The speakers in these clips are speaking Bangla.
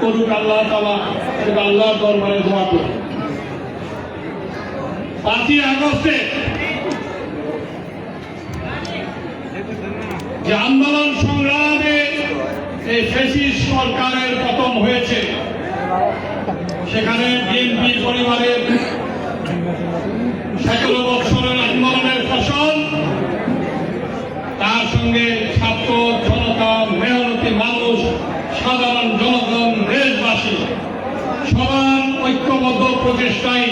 করুক আল্লাহ তালা এবং আল্লাহর দরবারে পাঁচই আগস্টে যে আন্দোলন সংগ্রামে এই ফেসিস সরকারের পতন হয়েছে, সেখানে বিএনপি পরিবারের সতেরো বৎসরের প্রচেষ্টায়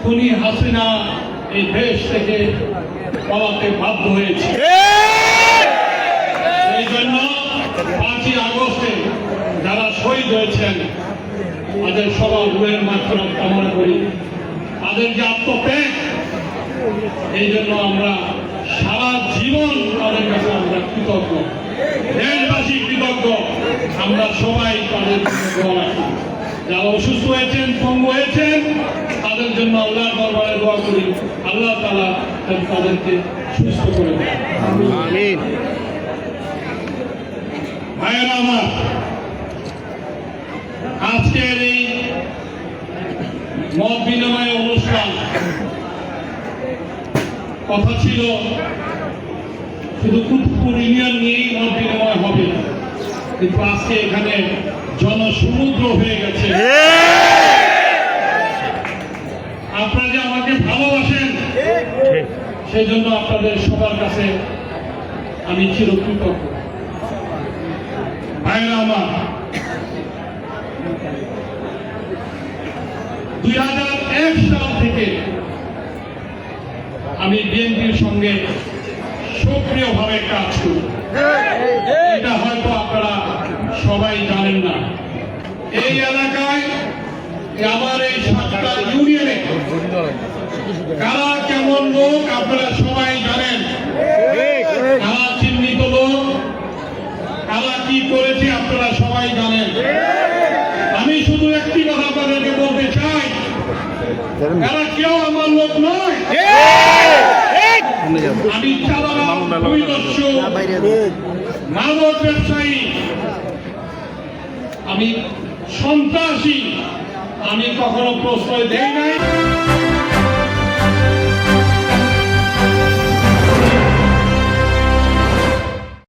খুনি হাসিনা এই দেশ থেকে পালাতে বাধ্য হয়েছে। এই জন্য পাঁচই আগস্টে যারা শহীদ হয়েছেন, তাদের সবার রুহের মাধ্যমে কামনা করি। তাদের যে আত্মত্যাগ, এই জন্য আমরা সারা জীবন তাদের কাছে আমরা কৃতজ্ঞ। দেশবাসী কৃতজ্ঞ। আমরা সবাই তাদের জন্য দোয়া যারা অসুস্থ হয়েছেন পঙ্গু হয়েছেন তাদের জন্য আল্লাহ দরবারে দোয়া করি। আল্লাহ তালা তাদেরকে সুস্থ করে দেয় ভাইয়েরা আমার আজকের এই মত বিনিময় অনুষ্ঠান কথা ছিল শুধু কুতুবপুর ইউনিয়ন নিয়েই মত বিনিময় হবে কিন্তু আজকে এখানে জনসমুদ্র হয়ে গেছে। আপনারা যে আমাকে ভালোবাসেন সেই জন্য আপনাদের সবার কাছে আমি চিরকৃতজ্ঞ। ভাইরা আমার, দুই হাজার এক সাল থেকে আমি বিএনপির সঙ্গে সক্রিয়ভাবে কাজ করি এটা হয়তো আপনারা সবাই জানেন না এই এলাকায় কারা কেমন লোক আপনারা সবাই জানেন। কারা চিহ্নিত লোক, কারা কি করেছে আপনারা সবাই জানেন। আমি শুধু একটি কথা আপনাদেরকে বলতে চাই এরা কেউ আমার লোক নয়। আমি মাদক ব্যবসায়ী। আমি সন্ত্রাসী। আমি কখনো প্রশ্রয় দেই নাই।